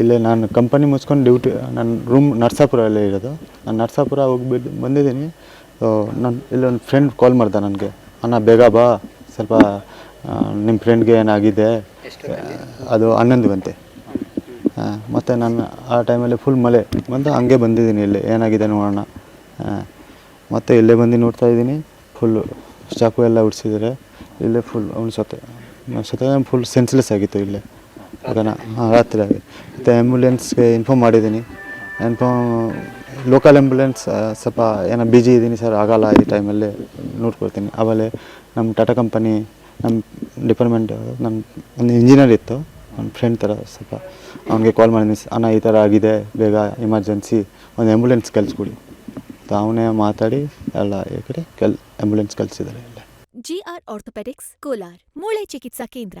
ಇಲ್ಲೇ ನಾನು ಕಂಪನಿ ಮುಚ್ಕೊಂಡು ಡ್ಯೂಟಿ ನನ್ನ ರೂಮ್ ನರ್ಸಾಪುರಲ್ಲೇ ಇರೋದು. ನಾನು ನರ್ಸಾಪುರ ಹೋಗ್ಬಿಟ್ಟು ಬಂದಿದ್ದೀನಿ. ನನ್ನ ಇಲ್ಲೊಂದು ಫ್ರೆಂಡ್ ಕಾಲ್ ಮಾಡ್ದೆ ನನಗೆ. ಅಣ್ಣ ಬೇಗ ಬಾ. ಸ್ವಲ್ಪ ನಿಮ್ಮ ಫ್ರೆಂಡ್ಗೆ ಏನಾಗಿದೆ? ಅದು ಹನ್ನೊಂದು ಗಂಟೆ. ಹಾಂ ಮತ್ತು ನಾನು ಆ ಟೈಮಲ್ಲಿ ಫುಲ್ ಮಳೆ ಬಂದು ಹಂಗೆ ಬಂದಿದ್ದೀನಿ ಇಲ್ಲಿ. ಏನಾಗಿದೆ ನೋಡೋಣ. ಹಾಂ ಮತ್ತು ಇಲ್ಲೇ ಬಂದು ನೋಡ್ತಾ ಇದ್ದೀನಿ. ಫುಲ್ಲು ಚಾಕು ಎಲ್ಲ ಉಡ್ಸಿದ್ದಾರೆ ಇಲ್ಲೇ ಫುಲ್ ಅವ್ನು ಸತ್ತ ಸತ್ತ ಫುಲ್ ಸೆನ್ಸ್ಲೆಸ್ ಆಗಿತ್ತು ಇಲ್ಲೇ. ಅದನ್ನು ಹಾಂ ರಾತ್ರಿ ಆಗಿ ಮತ್ತು ಆ್ಯಂಬುಲೆನ್ಸ್ಗೆ ಇನ್ಫಾರ್ಮ್ ಮಾಡಿದ್ದೀನಿ. ಇನ್ಫಾರ್ಮ್ ಲೋಕಲ್ ಆ್ಯಂಬುಲೆನ್ಸ್ ಸ್ವಲ್ಪ ಏನೋ ಬಿಜಿ ಇದ್ದೀನಿ ಸರ್ ಆಗಲ್ಲ ಈ ಟೈಮಲ್ಲಿ ನೋಡ್ಕೊಳ್ತೀನಿ. ಆಮೇಲೆ ನಮ್ಮ ಟಾಟಾ ಕಂಪನಿ ನಮ್ಮ ಡಿಪಾರ್ಟ್ಮೆಂಟ್ ನಮ್ಮ ಒಂದು ಇಂಜಿನಿಯರ್ ಇತ್ತು. ನನ್ನ ಫ್ರೆಂಡ್ ಥರ ಸ್ವಲ್ಪ ಅವನಿಗೆ ಕಾಲ್ ಮಾಡಿದ್ನಿ ಅಣ್ಣ, ಈ ಥರ ಆಗಿದೆ, ಬೇಗ ಎಮರ್ಜೆನ್ಸಿ ಒಂದು ಆ್ಯಂಬುಲೆನ್ಸ್ ಕಳಿಸ್ಕೊಡಿ. ಅವನೇ ಮಾತಾಡಿ, ಎಲ್ಲ ಈ ಕಡೆ ಕೆಲ್ ಆ್ಯಂಬುಲೆನ್ಸ್ ಕಳಿಸಿದ್ದಾರೆ ಜಿಆರ್ ಆರ್ಥೋಪೆಡಿಕ್ಸ್, ಕೋಲಾರ್, ಮೂಳೆ ಚಿಕಿತ್ಸಾ ಕೇಂದ್ರ.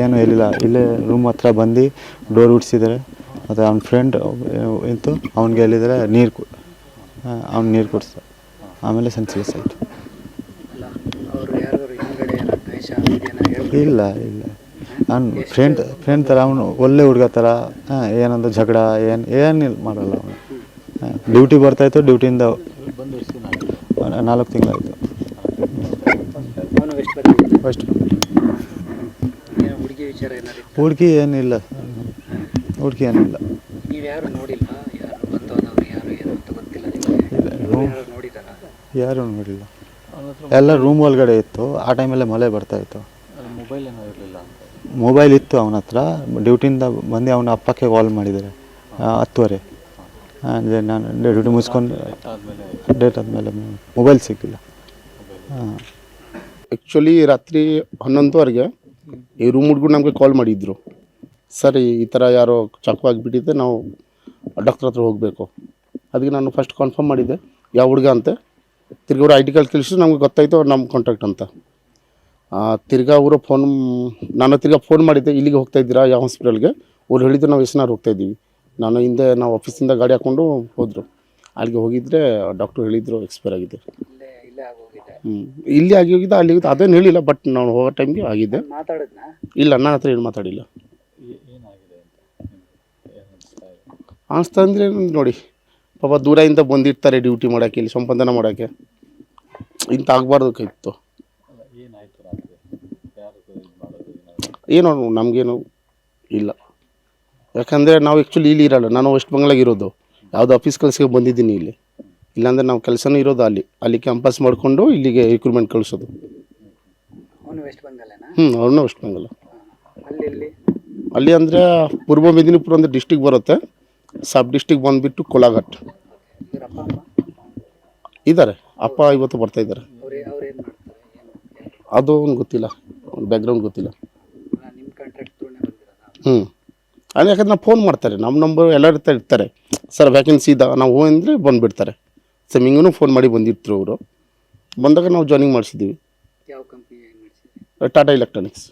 ಏನು ಹೇಳಿಲ್ಲ. ಇಲ್ಲೇ ರೂಮ್ ಹತ್ರ ಬಂದು ಡೋರ್ ಉಡ್ಸಿದ್ದಾರೆ ಮತ್ತು ಅವ್ನ ಫ್ರೆಂಡ್ ಇತ್ತು. ಅವ್ನಿಗೆ ಹೇಳಿದರೆ ನೀರು ಕು ಅವ್ನು ನೀರು ಕುಡಿಸ್ದ. ಆಮೇಲೆ ಸೆನ್ಸಿಲೆಸ್ ಆಯಿತು. ಇಲ್ಲ ಇಲ್ಲ ಅವ್ನು ಫ್ರೆಂಡ್ ಫ್ರೆಂಡ್ ಥರ ಅವನು ಒಳ್ಳೆ ಹುಡುಗ ಥರ ಹಾಂ ಏನಂದ್ರೆ ಜಗಳ ಏನು ಏನಿಲ್ಲ ಮಾಡಲ್ಲ ಅವನು. ಡ್ಯೂಟಿ ಬರ್ತಾಯಿತ್ತು ಡ್ಯೂಟಿಯಿಂದ ನಾಲ್ಕು ತಿಂಗಳಾಯಿತು. ಅವನು ಎಷ್ಟು ಬಂದಿದ್ದಾನೆ ಫಸ್ಟ್ ಏನೋ ಹುಡುಗಿ ವಿಚಾರ ಏನಾದ್ರು ಏನಿಲ್ಲ. ಹುಡುಕಿ ಏನಿಲ್ಲ. ನೀವು ಯಾರು ನೋಡಿಲ್ಲ? ಯಾರು ಬಂದವನವ್ರು ಯಾರು ಏನು ಅಂತ ಗೊತ್ತಿಲ್ಲ ನಿಮಗೆ? ಇಲ್ಲ ರೂಮ್ ಯಾರು ನೋಡಿದಾರ? ಯಾರು ನೋಡಿಲ್ಲ. ಎಲ್ಲ ರೂಮ್ ಒಳಗಡೆ ಇತ್ತು. ಆ ಟೈಮಲ್ಲೇ ಮಳೆ ಬರ್ತಾ ಇತ್ತು. ಮೊಬೈಲ್ ಏನೋ ಇರಲಿಲ್ಲ ಮೊಬೈಲ್ ಇತ್ತು ಅವನ ಹತ್ರ. ಡ್ಯೂಟಿಯಿಂದ ಬಂದು ಅವನ ಅಪ್ಪಕ್ಕೆ ಕಾಲ್ ಮಾಡಿದ್ದಾರೆ. ಹತ್ತುವರೆ. ಅಂದರೆ ನಾನು ಡ್ಯೂಟಿ ಮುಗಿಸ್ಕೊಂಡು ಡೇಟ್ ಆದಮೇಲೆ ಮೊಬೈಲ್ ಸಿಕ್ಕಿಲ್ಲ ಹಾಂ. ಆ್ಯಕ್ಚುಲಿ ರಾತ್ರಿ ಹನ್ನೊಂದುವರೆಗೆ ಈ ರೂಮ್ ಹುಡ್ಗರು ನಮಗೆ ಕಾಲ್ ಮಾಡಿದ್ರು. ಸರಿ, ಈ ಥರ ಯಾರೋ ಚಾಕು ಆಗಿಬಿಟ್ಟಿದೆ ನಾವು ಡಾಕ್ಟ್ರ್ ಹತ್ರ ಹೋಗಬೇಕು. ಅದಕ್ಕೆ ನಾನು ಫಸ್ಟ್ ಕನ್ಫರ್ಮ್ ಮಾಡಿದ್ದೆ, ಯಾವ ಹುಡುಗ ಅಂತೆ. ತಿರ್ಗಿ ಅವರು ಐ ಡಿ ಕಾರ್ಡ್ ತಿಳಿಸಿದ್ರು ನಮ್ಗೆ ಗೊತ್ತಾಯಿತು ನಮ್ಮ ಕಾಂಟ್ಯಾಕ್ಟ್ ಅಂತ. ತಿರ್ಗಾ ಅವರು ಫೋನ್ ನಾನು ತಿರ್ಗಾ ಫೋನ್ ಮಾಡಿದ್ದೆ, ಇಲ್ಲಿಗೆ ಹೋಗ್ತಾ ಇದ್ದೀರಾ, ಯಾವ ಹಾಸ್ಪಿಟಲ್ಗೆ ಅವ್ರು ಹೇಳಿದ್ರು ನಾವು ಎಷ್ಟು ಹೋಗ್ತಾ ಇದ್ದೀವಿ. ನಾನು ಹಿಂದೆ, ನಾವು ಆಫೀಸಿಂದ ಗಾಡಿ ಹಾಕ್ಕೊಂಡು ಹೋದರು. ಅಲ್ಲಿಗೆ ಹೋಗಿದ್ರೆ ಡಾಕ್ಟ್ರು ಹೇಳಿದರು ಎಕ್ಸ್ಪೈರ್ ಆಗಿದೆ. ಇಲ್ಲೇ ಆಗಿ ಹೋಗಿದ್ದ ಅಲ್ಲಿ ಹೋಗಿದ್ದ ಅದೇನು ಹೇಳಿಲ್ಲ ಬಟ್ ನಾನು ಹೋಗೋ ಟೈಮ್ಗೆ ಆಗಿದ್ದೆ ಮಾತಾಡಿದ್ನಾ? ಇಲ್ಲ ನನ್ನ ಹತ್ರ ಏನು ಮಾತಾಡಿಲ್ಲ. ಅನಿಸ್ತಾ ಅಂದರೆ ನೋಡಿ ಪಾಪ ದೂರದಿಂದ ಬಂದಿರ್ತಾರೆ ಡ್ಯೂಟಿ ಮಾಡೋಕ್ಕೆ ಇಲ್ಲಿ ಸಂಪಾದನ ಮಾಡೋಕ್ಕೆ. ಇಂಥ ಆಗಬಾರ್ದಕ್ಕಿತ್ತು ಏನೋ ನಮಗೇನು ಇಲ್ಲ. ಯಾಕಂದರೆ ನಾವು ಆ್ಯಕ್ಚುಲಿ ಇಲ್ಲಿ ಇರಲ್ಲ ನಾನು ವೆಸ್ಟ್ ಬಂಗ್ಲಾಗಿರೋದು ಇರೋದು ಯಾವುದೋ ಆಫೀಸ್ ಕೆಲಸಕ್ಕೆ ಬಂದಿದ್ದೀನಿ ಇಲ್ಲಿ. ಇಲ್ಲಾಂದರೆ ನಾವು ಕೆಲಸನೂ ಇರೋದು ಅಲ್ಲಿ. ಅಲ್ಲಿ ಕ್ಯಾಂಪಸ್ ಮಾಡಿಕೊಂಡು ಇಲ್ಲಿಗೆ ರಿಕ್ರೂಟ್ಮೆಂಟ್ ಕಳಿಸೋದು. ಅವನು ವೆಸ್ಟ್ ಬಂಗಾಲೇನಾ ಹ್ಞೂ ಅವ್ರನ್ನ ವೆಸ್ಟ್ ಬಂಗಾಳ ಅಲ್ಲಿ ಅಂದರೆ ಪೂರ್ವ ಮೇದಿನಿಪುರ ಅಂದರೆ ಡಿಸ್ಟಿಕ್ ಬರುತ್ತೆ. ಸಬ್ ಡಿಸ್ಟಿಕ್ ಬಂದುಬಿಟ್ಟು ಕೊಲಾಘಾಟ್. ಇವ್ರ ಅಪ್ಪ ಅಮ್ಮ? ಇದ್ದಾರೆ ಅಪ್ಪ ಇವತ್ತು ಬರ್ತಾ ಇದ್ದಾರೆ ಅವ್ರು ಅವ್ರು ಏನು ಮಾಡ್ತಾರೆ? ಏನು ಏನು ಅದು ಒಂದು ಗೊತ್ತಿಲ್ಲ. ಬ್ಯಾಕ್ಗ್ರೌಂಡ್ ಗೊತ್ತಿಲ್ಲ. ನಿಮ್ಮ ಕಾಂಟ್ರಾಕ್ಟ್ ಥ್ರೂನೇ ಬಂದಿರೋದಾ? ಹ್ಞೂ ಅಲ್ಲಿ ಯಾಕಂದ್ರೆ ನಾವು ಫೋನ್ ಮಾಡ್ತಾರೆ. ನಮ್ಮ ನಂಬರ್ ಎಲ್ಲ ಇರ್ತಾ ಇರ್ತಾರೆ. ಸರ್ ವ್ಯಾಕೆನ್ಸಿ ಇದ್ದ ನಾವು ಹೋಗಿದ್ರೆ ಅಂದರೆ ಬಂದುಬಿಡ್ತಾರೆ. ಸೆಮಿಂಗೂ ಫೋನ್ ಮಾಡಿ ಬಂದಿರ್ತರು ಅವರು. ಬಂದಾಗ ನಾವು ಜಾಯ್ನಿಂಗ್ ಮಾಡಿಸಿದ್ದೀವಿ. ಯಾವ ಕಂಪ್ನಿ ಏನು ಟಾಟಾ ಎಲೆಕ್ಟ್ರಾನಿಕ್ಸ್